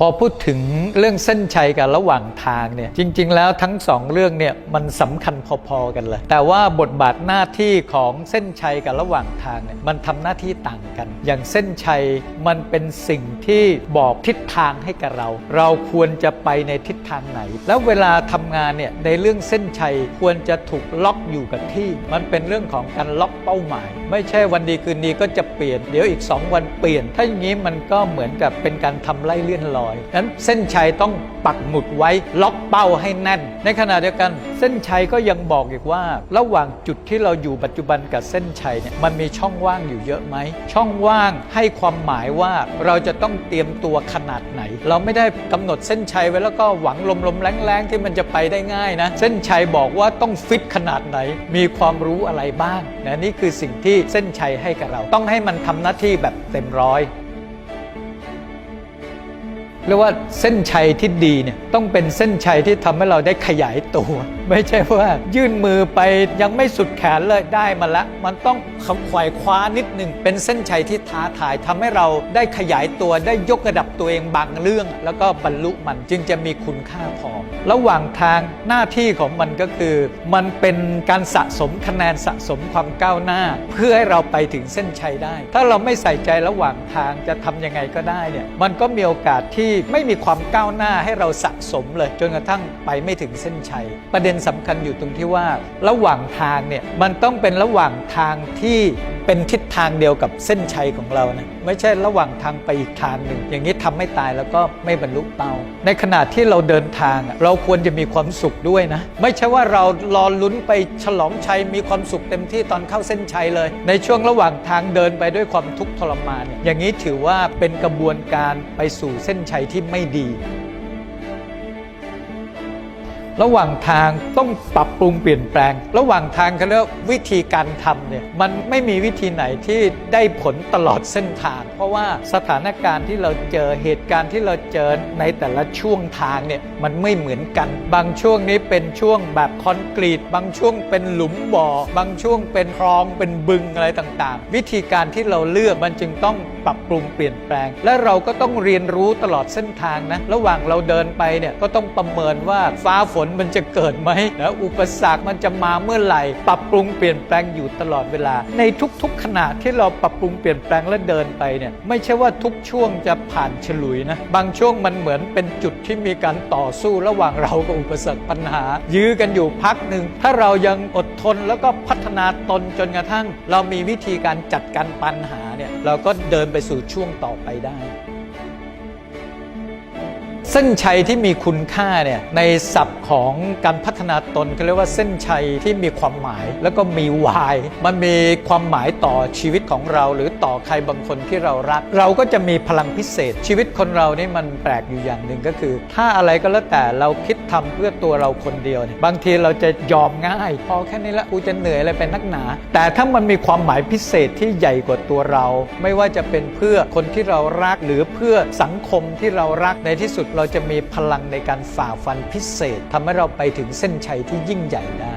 พอพูดถึงเรื่องเส้นชัยกับระหว่างทางเนี่ยจริง ๆ แล้วทั้งสองเรื่องเนี่ยมันสำคัญพอๆกันเลยแต่ว่าบทบาทหน้าที่ของเส้นชัยกับระหว่างทางเนี่ยมันทำหน้าที่ต่างกัน อย่างเส้นชัยมันเป็นสิ่งที่บอกทิศทางให้กับเรา เราควรจะไปในทิศทางไหน แล้วเวลาทำงานเนี่ยในเรื่องเส้นชัยควรจะถูกล็อกอยู่กับที่ มันเป็นเรื่องของการล็อกเป้าหมาย ไม่ใช่วันดีคืนดีก็จะเปลี่ยนเดี๋ยวอีก 2 วันเปลี่ยน ถ้าอย่างนี้มันก็เหมือนกับเป็นการทำไล่เลื่อนลอยนั้นเส้นชัยต้องปักหมุดไว้ล็อกเป้าให้แน่น ในขณะเดียวกัน เส้นชัยก็ยังบอกอีกว่า ระหว่างจุดที่เราอยู่ปัจจุบันกับเส้นชัยเนี่ยมันมีช่องว่างอยู่เยอะไหม ช่องว่างให้ความหมายว่าเราจะต้องเตรียมตัวขนาดไหน เราไม่ได้กำหนดเส้นชัยไว้แล้วก็หวังลมๆแรงๆที่มันจะไปได้ง่ายนะ เส้นชัยบอกว่าต้องฟิตขนาดไหน มีความรู้อะไรบ้างนะนี่คือสิ่งที่เส้นชัยให้กับเรา ต้องให้มันทำหน้าที่แบบเต็มร้อย เรียกว่าเส้นชัยที่ดีเนี่ยต้องเป็นเส้นชัยที่ทำให้เราได้ขยายตัว ไม่ใช่ว่ายื่นมือไปยังไม่สุดแขนเลยได้มาแล้วมันต้องขวายคว้านิดหนึ่งเป็นเส้นชัยที่ท้าทายทำให้เราได้ขยายตัวได้ยกระดับตัวเองบางเรื่อง แล้วก็บรรลุมันจึงจะมีคุณค่าพอ ระหว่างทางหน้าที่ของมันก็คือ มันเป็นการสะสมคะแนนสะสมความก้าวหน้า เพื่อให้เราไปถึงเส้นชัยได้ ถ้าเราไม่ใส่ใจระหว่างทางจะทำยังไงก็ได้เนี่ยมันก็มีโอกาสที่ไม่มีความก้าวหน้าให้เราสะสมเลย จนกระทั่งไปไม่ถึงเส้นชัย ประเด็นสำคัญอยู่ตรงที่ว่าระหว่างทางเนี่ยมันต้องเป็นระหว่างทางที่เป็นทิศทางเดียวกับเส้นชัยของเรานะไม่ใช่ระหว่างทางไปอีกทางหนึ่ง อย่างนี้ทำไม่ตายแล้วก็ไม่บรรลุเป้า ในขณะที่เราเดินทางเราควรจะมีความสุขด้วยนะ ไม่ใช่ว่าเรารอลุ้นไปฉลองชัยมีความสุขเต็มที่ตอนเข้าเส้นชัยเลย ในช่วงระหว่างทางเดินไปด้วยความทุกข์ทรมาน อย่างนี้ถือว่าเป็นกระบวนการไปสู่เส้นชัยที่ไม่ดี ระหว่างทางต้องปรับปรุงเปลี่ยนแปลง ระหว่างทางเขาเรียกวิธีการทำเนี่ยมันไม่มีวิธีไหนที่ได้ผลตลอดเส้นทาง เพราะว่าสถานการณ์ที่เราเจอเหตุการณ์ที่เราเจอในแต่ละช่วงทางเนี่ยมันไม่เหมือนกัน บางช่วงนี้เป็นช่วงแบบคอนกรีต บางช่วงเป็นหลุมบ่อ บางช่วงเป็นคลองเป็นบึงอะไรต่างๆ วิธีการที่เราเลือกมันจึงต้อง ปรับปรุงเปลี่ยนแปลง และเราก็ต้องเรียนรู้ตลอดเส้นทางนะระหว่างเราเดินไปเนี่ยก็ต้องประเมินว่าฟ้าฝนมันจะเกิดไหมแล้วอุปสรรคมันจะมาเมื่อไหร่ ปรับปรุงเปลี่ยนแปลงอยู่ตลอดเวลา ในทุกๆ ขณะที่เราปรับปรุงเปลี่ยนแปลงและเดินไปเนี่ยไม่ใช่ว่าทุกช่วงจะผ่านฉลุยนะบางช่วงมันเหมือนเป็นจุดที่มีการต่อสู้ระหว่างเรากับอุปสรรคปัญหา ยื้อกันอยู่พักหนึ่งถ้าเรายังอดทนแล้วก็พัฒนาตนจนกระทั่ง เรามีวิธีการจัดการปัญหา เนี่ยเราก็เดินไปสู่ช่วงต่อไปได้ เส้นชัยที่มีคุณค่าเนี่ยในศัพท์ของการพัฒนาตนเขาเรียกว่าเส้นชัยที่มีความหมายแล้วก็มีวายมันมีความหมายต่อชีวิตของเรา หรือต่อใครบางคนที่เรารัก เราก็จะมีพลังพิเศษ ชีวิตคนเรานี่มันแปลกอยู่อย่างหนึ่งก็คือ ถ้าอะไรก็แล้วแต่เราคิด ทำเพื่อตัวเราคนเดียวเนี่ยบางทีเราจะยอมง่าย พอแค่นี้ละกูจะเหนื่อยอะไรเป็นนักหนา แต่ถ้ามันมีความหมายพิเศษที่ใหญ่กว่าตัวเรา ไม่ว่าจะเป็นเพื่อคนที่เรารักหรือเพื่อสังคมที่เรารักในที่สุดเราจะมีพลังในการฝ่าฟันพิเศษทำให้เราไปถึงเส้นชัยที่ยิ่งใหญ่ได้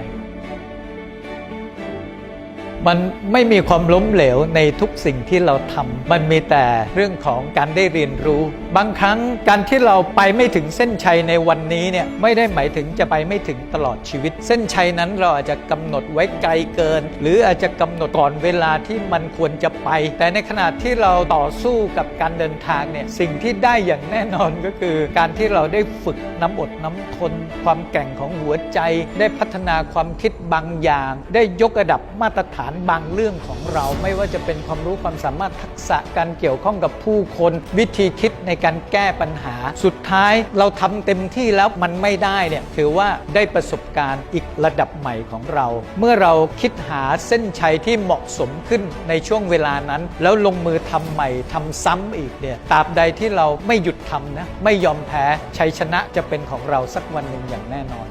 มันไม่มีความล้มเหลวในทุกสิ่งที่เราทำ มันมีแต่เรื่องของการได้เรียนรู้บางครั้งการที่เราไปไม่ถึงเส้นชัยในวันนี้เนี่ยไม่ได้หมายถึงจะไปไม่ถึงตลอดชีวิต เส้นชัยนั้นเราอาจจะกำหนดไว้ไกลเกิน หรืออาจจะกำหนดก่อนเวลาที่มันควรจะไป แต่ในขณะที่เราต่อสู้กับการเดินทางเนี่ยสิ่งที่ได้อย่างแน่นอนก็คือ การที่เราได้ฝึกน้ำอดน้ำทน ความแกร่งของหัวใจ ได้พัฒนาความคิดบางอย่าง ได้ยกระดับมาตรฐานบางเรื่องของเรา ไม่ว่าจะเป็นความรู้ความสามารถทักษะการเกี่ยวข้องกับผู้คนวิธีคิดในการแก้ปัญหา สุดท้ายเราทำเต็มที่แล้วมันไม่ได้เนี่ยถือว่าได้ประสบการณ์อีกระดับใหม่ของเรา เมื่อเราคิดหาเส้นชัยที่เหมาะสมขึ้นในช่วงเวลานั้น แล้วลงมือทำใหม่ทำซ้ำอีกเนี่ยตราบใดที่เราไม่หยุดทำนะไม่ยอมแพ้ชัยชนะจะเป็นของเราสักวันหนึ่งอย่างแน่นอน